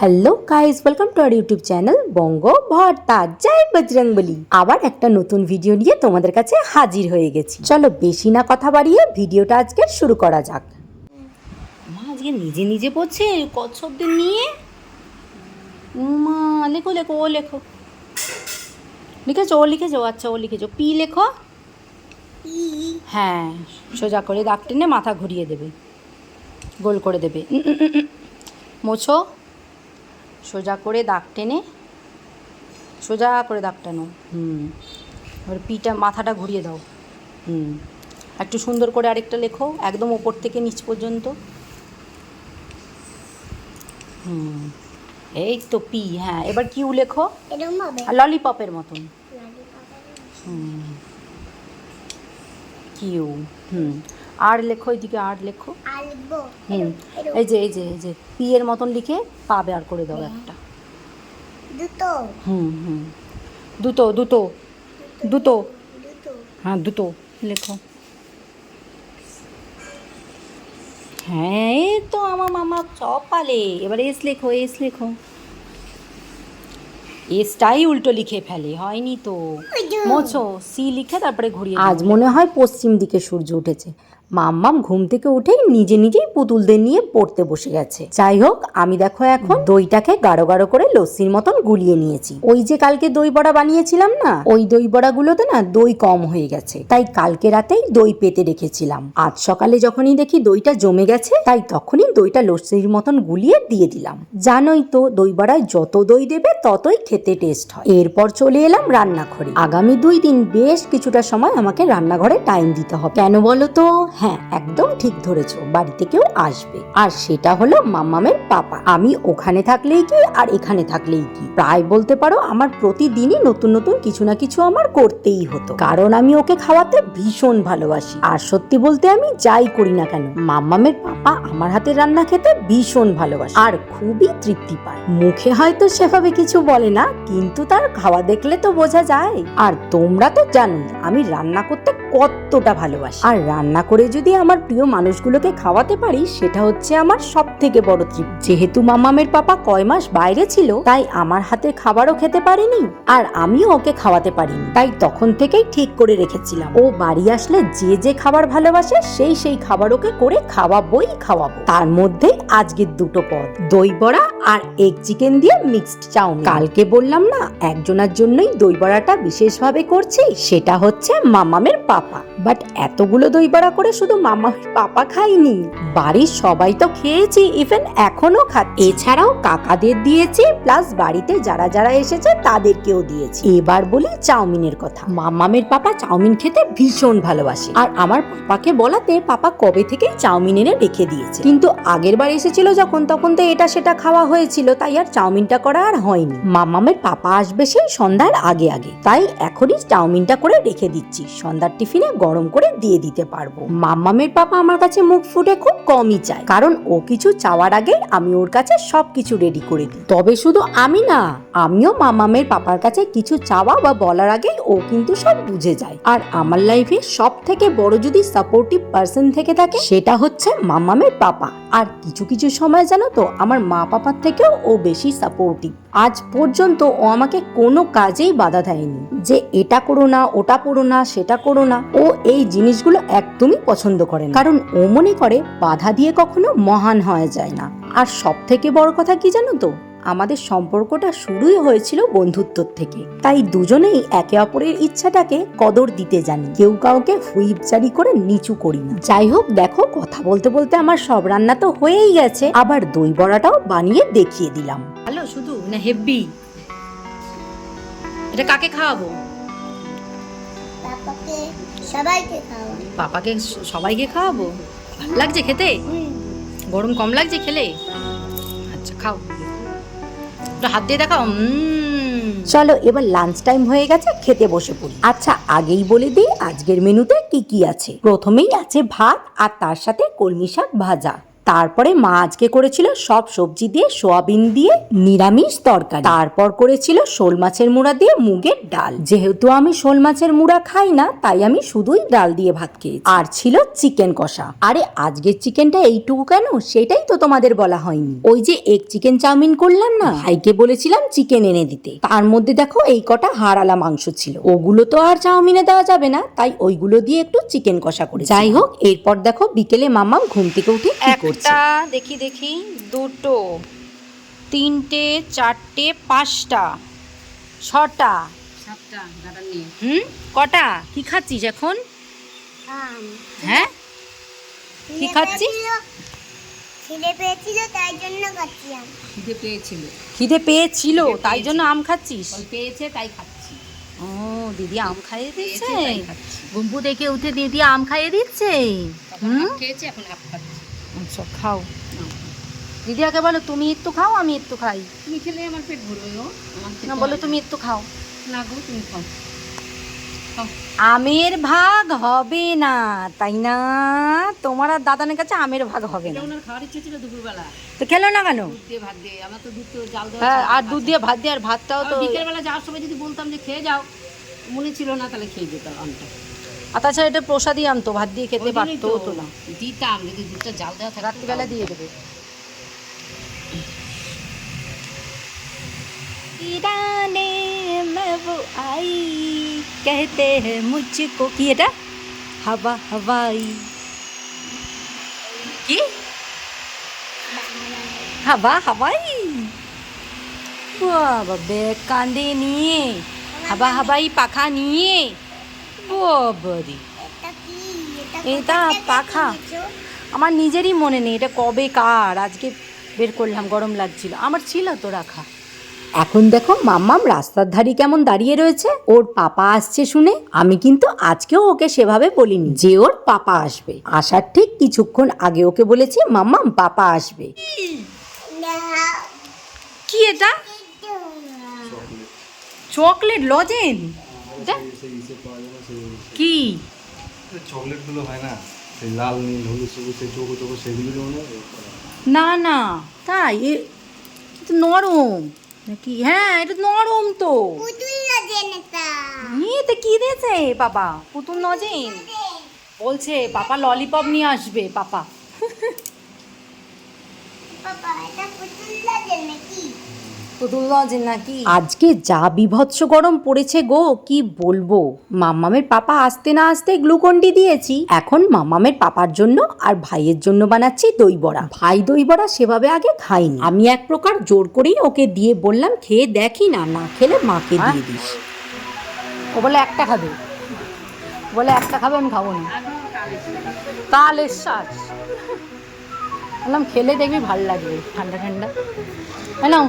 Hello guys welcome to our YouTube channel Banga Bhorta জয় বজরংবলী আবার একটা নতুন ভিডিও নিয়ে তোমাদের কাছে হাজির হয়ে গেছি। চলো বেশি না কথা বাড়িয়ে ভিডিওটা আজকে শুরু করা যাক। মা আজকে নিজে নিজে পড়ছে কচ্ছপদের নিয়ে? মা লেখো লেখো ও লেখো। লিখেছো ও লিখেছো? আচ্ছা ও লিখেছো। পি লেখো? হ্যাঁ সোজা করে দাগ টেনে মাথা ঘুরিয়ে দেবে। গোল করে দেবে। মোছো? সোজা করে দাগ টেনে সোজা করে দাগ টানো। হুম। এবার পিটা মাথাটা ঘুরিয়ে দাও। হুম। একটু সুন্দর করে আরেকটা লেখো একদম ওপর থেকে নিচ পর্যন্ত। হুম। এই তো পি হ্যাঁ এবার কিউ লেখো আর ললিপপের মতন। হুম। কিউ। হুম। আর লেখো এদিকে আর লেখো। হুম এই যে এই যে এই যে পি এর মতন লিখে পা বের করে দাও একটা। দুটো? হুম হুম। দুটো দুটো দুটো। হ্যাঁ দুটো লেখো। হ্যাঁ এই তো আমার মামা সব পালে এবার এস লেখো এস লেখো। এসটাই উল্টো লিখে ফেলে হয়নি তো। মোছো সি লিখে তারপরে ঘুরিয়ে আজ মনে হয় পশ্চিম দিকে সূর্য উঠেছে। মাম্মাম ঘুম থেকে উঠেই নিজে নিজেই পুতুলদের নিয়ে পড়তে বসে গেছে। যাই হোক আমি দেখো এখন দইটাকে গাঢ় গাঢ় করে লস্যির মতন গুলিয়ে নিয়েছি। ওই যে কালকে দই বড়া বানিয়েছিলাম না, ওই দই বড়াগুলোতে না দই কম হয়ে গেছে। তাই কালকে রাতেই দই পেতে রেখেছিলাম। আজ সকালে যখনই দেখি দইটা জমে গেছে, তাই তখনই দইটা লস্যির মতন গুলিয়ে দিয়ে দিলাম। জানোই তো, দই বড়ায় যত দই দেবে, ততই খেতে টেস্ট হয়। এরপর চলে এলাম রান্নাঘরে। আগামী দুই দিন বেশ কিছুটা সময় আমাকে রান্নাঘরে টাইম দিতে হবে। কেন বলো তো? হ্যাঁ একদম ঠিক ধরেছো। বাড়িতে কেউ আসবে। আর সেটা হলো মাম্মামের পাপা। আমি ওখানে থাকলেই কি আর এখানে থাকলেই কি? প্রায় বলতে পারো, আমার প্রতিদিনই নতুন নতুন কিছু না কিছু আমার করতেই হতো। কারণ আমি ওকে খাওয়াতে ভীষণ ভালোবাসি। আর সত্যি বলতে আমি যাই করি না কেন মাম্মামের পাপা আমার হাতের রান্না খেতে ভীষণ ভালোবাসে। আর খুবই তৃপ্তি পায়। মুখে হয়তো সেভাবে কিছু বলে না, কিন্তু তার খাওয়া দেখলে তো বোঝা যায়। আর তোমরা তো জানোই, আমি রান্না করতে কতটা ভালোবাসি। আর রান্না করে যদি আমার প্রিয় মানুষগুলোকে খাওয়াতে পারি, সেটা হচ্ছে আমার সব থেকে বড় তৃপ্তি। যেহেতু মামামের পাপা কয় মাস বাইরে ছিল, তাই আমার হাতের খাবারও খেতে পারিনি আর আমিও ওকে খাওয়াতে পারিনি। তাই তখন থেকেই ঠিক করে রেখেছিলাম। ও বাড়ি আসলে যে যে খাবার ভালোবাসে, সেই সেই খাবার ওকে করে খাওয়াবই খাওয়াবো। তার মধ্যেই আজকের দুটো পদ, দই বড়া আর এগ চিকেন দিয়ে মিক্সড চাউমিন। কালকে বললাম না, একজনের জন্যই দই বড়াটা বিশেষভাবে করছি, সেটা হচ্ছে মামামের পাপা। বাট এতগুলো দই বড়া করে শুধু মামা পাপা খাইনি বাড়ির সবাই তো খেয়েছি ইভেন এখনও খা এছাড়াও কাকাদের দিয়েছি প্লাস বাড়িতে যারা যারা এসেছে তাদেরকেও দিয়েছি। এবার বলি চাউমিনের কথা। মামামের পাপা চাউমিন খেতে ভীষণ ভালোবাসে। আর আমার পাপাকে বলাতে পাপা কবে থেকে চাউমিন এনে রেখে দিয়েছে। কিন্তু আগের বার এসেছিল যখন, তখন তো এটা সেটা খাওয়া হয়েছিল, তাই আর চাউমিনটা করা আর হয়নি। মামামের পাপা আসবে সেই সন্ধ্যার আগে আগে। তাই এখনই চাউমিনটা করে রেখে দিচ্ছি। সন্ধ্যার টিফিনে গরম করে দিয়ে দিতে পারব। মাম্মামের পাপা আমার কাছে মুখ ফুটে খুব কমই চায়। কারণ ও কিছু চাওয়ার আগে আমি ওর কাছে সবকিছু রেডি করে দিই। তবে শুধু আমি না, আমিও মামামের পাপার কাছে কিছু চাওয়া বা বলার আগেই ও কিন্তু সব বুঝে যায়। আর আমার লাইফে সব থেকে বড় যদি সাপোর্টিভ পার্সন থেকে থাকে, সেটা হচ্ছে মামামের পাপা। আর কিছু কিছু সময় জানো তো, আমার মা পাপার থেকেও ও বেশি সাপোর্টিভ আজ পর্যন্ত ও আমাকে কোনো কাজেই বাধা দেয়নি। যে এটা করো না, ওটা করো না, সেটা করো না, ও এই জিনিসগুলো একদমই পছন্দ করে না। কারণ ও মনে করে বাধা দিয়ে কখনো মহান হয়ে যায় না। আর সব থেকে বড় কথা কি জানো তো? আমাদের সম্পর্কটা শুরুই হয়েছিল বন্ধুত্বর থেকে। তাই দুজনেই একে অপরের ইচ্ছাটাকে কদর দিতে জানি। কেউ কাউকে হুইপচারি করে নিচু করি না। যাই হোক দেখো কথা বলতে বলতে আমার সব রান্না তো হয়েই গেছে। আবার দই বড়াটাও বানিয়ে দেখিয়ে দিলাম। ভালো শুধু না হেব্বি। এটা কাকে খাওয়াবো? পাপাকে সবাইকে খাওয়া পাপাকে সবাইকে খাওয়াবো? ভালো লাগছে খেতে? গরম কম লাগছে খেলে? আচ্ছা খাও। হাত দিয়ে দেখাও চলো, এবার লাঞ্চ টাইম হয়ে গেছে, খেতে বসে পড়ি। আচ্ছা আগেই বলে দিই, আজকের মেনুতে কি কি আছে? প্রথমেই আছে ভাত আর তার সাথে কলমি শাক ভাজা। তারপরে মা আজকে করেছিল সব সবজি দিয়ে সোয়াবিন দিয়ে নিরামিষ তরকারি। তারপর করেছিল শোল মাছের মুড়া দিয়ে মুগের ডাল। যেহেতু আমি শোল মাছের মুড়া খাই না তাই আমি শুধুই ডাল দিয়ে ভাত খেয়েছি। আর ছিল চিকেন কষা। আরে আজকের চিকেনটা এইটুকু কেন? সেটাই তো তোমাদের বলা হয়নি। ওই যে এক চিকেন চাউমিন করলাম না ভাইকে বলেছিলাম চিকেন এনে দিতে। তার মধ্যে দেখো এই কটা হাড়ালা মাংস ছিল। ওগুলো তো আর চাউমিনে দেওয়া যাবে না তাই ওইগুলো দিয়ে একটু চিকেন কষা করে যাই হোক এরপর দেখো বিকেলে মামাম ঘুম থেকে উঠে কি করছে। একটা দেখি দেখি দুটো তিনটে চারটে পাঁচটা ছটা। হুম? কটা? কি খাচ্ছিস এখন? হ্যাঁ? কি খাচ্ছিস? খিদে পেয়েছিল তাই জন্য খাচ্ছি আম। খিদে পেয়েছিল। খিদে পেয়েছিল তাই জন্য আম খাচ্ছিস? পেয়েছে তাই খাচ্ছি। ও দিদি আম খাইয়ে দিচ্ছে? গুম্পু দেখে উঠে দিদি আম খাইয়ে দিচ্ছে? হুম? খেয়েছে এখন হাফ খাচ্ছি। আচ্ছা খাও। দিদি আগে বলো তুমি একটু খাও আমি একটু খাই। তুমি খেলে আমার পেট ভরবে গো না বলো তুমি একটু খাও। না গো তুমি খাও। আমের ভাগ হবে না তাই না? তোমার আর দাদানের কাছে আমের ভাগ হবে না। খাওয়ার ইচ্ছে ছিল দুপুরবেলা। তো খেলো না কেন? ভাত দিয়ে আমার তো দুধ তো জাল হ্যাঁ আর দুধ দিয়ে ভাত দিয়ে আর ভাতটাও তো বিকেলবেলা যাওয়ার সময় যদি বলতাম যে খেয়ে যাও মনে ছিল না তাহলে খেয়ে যেতাম আমটা আর তাছাড়া এটা প্রসাদই আম তো ভাত দিয়ে খেতে ওই জন্যই পারতো হতো না দিতাম যদি দুধটা জাল দেওয়া থাকতো রাত্রিবেলা দিয়ে দেবে ईराने में वो आई कहते हैं मुझको কি এটা হাওয়া হাওয়াই কি হাওয়া হাওয়াই বাবা ব্যাগ কাঁধে নিয়ে হাওয়া হাওয়াই পাখা নিয়ে বাবারি এটা পাখা। আমার নিজেরই মনে নেই এটা কবে কার? আজকে বের করলাম গরম লাগছিল। আমার ছিল তো রাখা। এখন দেখো মাম্মাম রাস্তার ধারে কেমন দাঁড়িয়ে রয়েছে। ওর পাপা আসছে শুনে আমি কিন্তু আজকেও ওকে সেভাবে বলিনি যে ওর পাপা আসবে। আসার ঠিক কিছুক্ষণ আগে ওকে বলেছি মাম্মাম পাপা আসবে। কি এটা? চকলেট। লজেন? এটা কি? চকলেটগুলো হয় না সেই লাল নীল হলুদ সবুজ সেই চোখো চোখো সেগুলো যেমন না না তাই এ এটা নরম নাকি? হ্যাঁ এটা নরম তো। জেনেতা কি দিয়েছে? বাবা পুতুল নজেন বলছে পাপা ললিপপ নিয়ে আসবে পাপা পাপা এটা পুতুল না জেনে কি পুতুল নাকি? আজকে যা বিভৎস গরম পড়েছে গো কি বলব? মাম্মামের পাপা আসতে না আসতে গ্লুকন্ডি দিয়েছি। এখন মাম্মামের পাপার জন্য আর ভাইয়ের জন্য বানাচ্ছি দই বড়া। ভাই দই বড়া সেভাবে আগে খাইনি। আমি এক প্রকার জোর করেই ওকে দিয়ে বললাম খেয়ে দেখি না না খেলে মাকে দিয়ে দিস। ও বলে একটা খাবে। বলে একটা খাবে আমি খাব না। তালের শ্বাস বললাম খেলে দেখবি ভালো লাগবে। ঠান্ডা ঠান্ডা। হ্যাঁ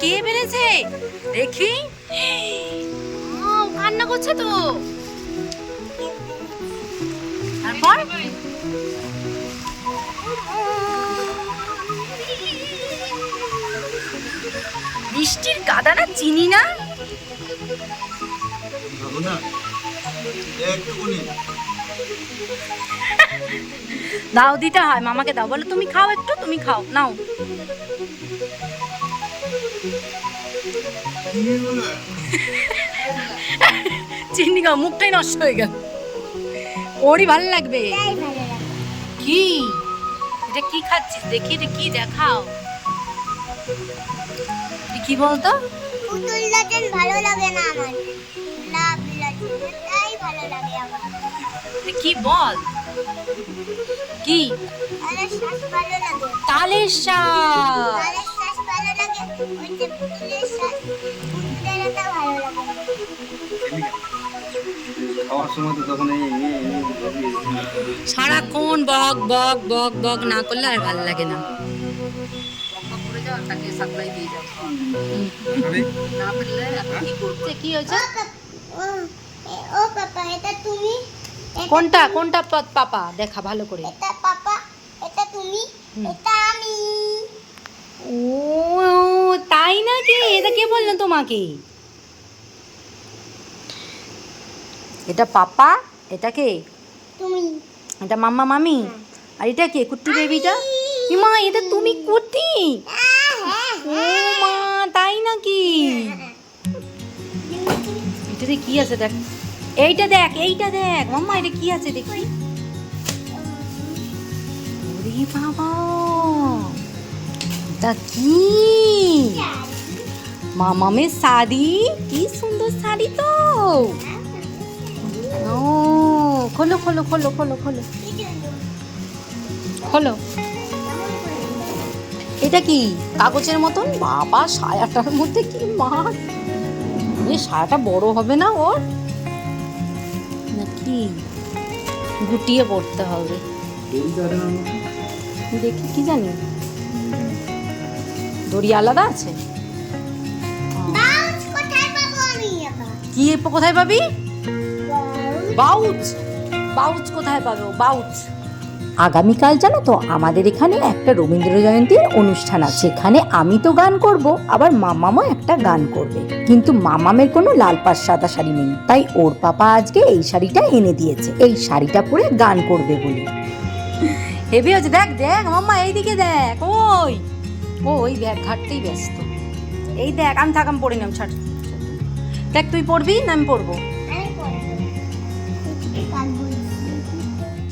কে বেড়েছে দেখি। ও, কান্না করছে তো। তারপর? মিষ্টির গাদা না? চিনি না দাও দিতে হয়, মামাকে দাও। বলে, তুমি খাও একটু, তুমি খাও, নাও। চিনি খাও, মুখটাই নষ্ট হয়ে গেল। ওরই ভালো লাগবে। কি? এটা কি খাচ্ছিস? দেখি, এটা কি দেখাও। কি বলতো? পুতুল ভালো লাগে না আমার। তো তখন এই এই- এই- এই- সারাক্ষণ বক বক বক বক না করলে আর ভালো লাগে না তাকে সাপ্লাই দিয়ে যাও কি কি হয়েছে ও পাপ- এটা তুমি কোনটা কোনটা পথ পাপা? দেখা ভালো করে। এটা পাপা এটা তুমি এটা আমি। ও তাই নাকি? এটা কে বলল তোমাকে? এটা পাপা? এটা কে? তুমি। এটা মাম্মা মামি? আর এটা কে? কুট্টি বেবিটা? মা এটা তুমি কুট্টি? ও মা তাই নাকি? এটাতে কি আছে দেখ। এইটা দেখ এইটা দেখ। মাম্মা, এটা কি আছে দেখি? ওরে বাবা। এটা কি? মামামের শাড়ি? কি সুন্দর শাড়ি তো। ও, খোলো খোলো খোলো খোলো খোলো। খোলো। এটা কি? কাগজের মতন? বাবা সায়াটার মধ্যে কি মাছ? এ সায়াটা বড় হবে না ওর? গুটিয়ে পড়তে হবে। দেখি কি জানি? দড়ি আলাদা আছে? কি কোথায় পাবি? বাউচ। বাউচ কোথায় পাবো? বাউচ। আগামীকাল জানো তো আমাদের এখানে একটা রবীন্দ্র জয়ন্তীর অনুষ্ঠান আছে। সেখানে আমি তো গান করব, আবার মামামও একটা গান করবে। কিন্তু মামামের কোনো লাল পাড় সাদা শাড়ি নেই। তাই ওর পাপা আজকে এই শাড়িটা এনে দিয়েছে। এই শাড়িটা পরে গান করবে বলে। হেভি হচ্ছে দেখ দেখ, মাম্মা, এইদিকে দেখ, ওই ওই ব্যাগ ঘাটতেই ব্যস্ত। এই দেখ, আমি থাক, আমি পড়ে নাম ছাড়। দেখ, তুই পড়বি না আমি পড়ব?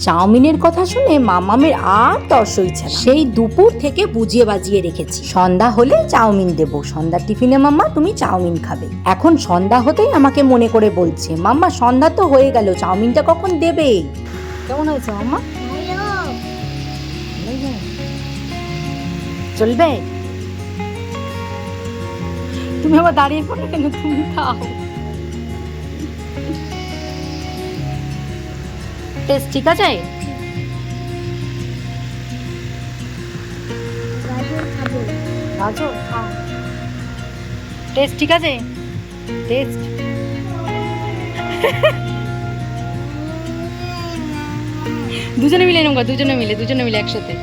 চাউমিনের কথা শুনে মামামের আর তর সইছে সেই দুপুর থেকে বুঝিয়ে বাজিয়ে রেখেছি। সন্ধ্যা হলে চাউমিন দেবো। সন্ধ্যার টিফিনে মাম্মা, তুমি চাউমিন খাবে। এখন সন্ধ্যা হতেই আমাকে মনে করে বলছে, মাম্মা, সন্ধ্যা তো হয়ে গেল, চাউমিনটা কখন দেবে? কেমন হয়েছে মাম্মা? চলবে? তুমি আবার দাঁড়িয়ে পড়ে কেন? তুমি খাও। টেস্ট ঠিক আছে? গাজর? খাও টেস্ট ঠিক আছে? টেস্ট। দুজনে মিলে নেব দুজনে মিলে দুজনে মিলে একসাথে।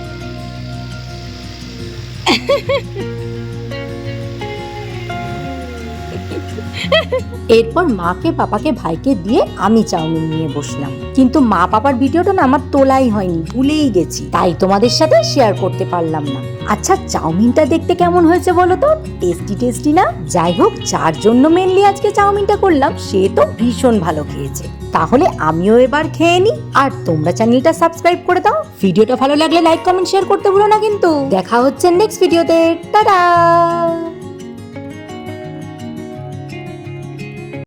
এরপর মাকে, পাপাকে, ভাইকে দিয়ে আমি চাউমিন নিয়ে বসলাম। কিন্তু মা, পাপার ভিডিওটা না আমার তোলাই হয়নি, ভুলেই গেছি। তাই তোমাদের সাথে শেয়ার করতে পারলাম না। আচ্ছা চাউমিনটা দেখতে কেমন হয়েছে বলো তো? টেস্টি টেস্টি না? যাই হোক, যার জন্য মেনলি আজকে চাউমিনটা করলাম, সে তো ভীষণ ভালো খেয়েছে। তাহলে আমিও এবার খেয়ে নি। আর তোমরা চ্যানেলটা সাবস্ক্রাইব করে দাও। ভিডিওটা ভালো লাগলে লাইক কমেন্ট শেয়ার করতে ভুলো না কিন্তু। দেখা হচ্ছে নেক্সট ভিডিওতে টাটা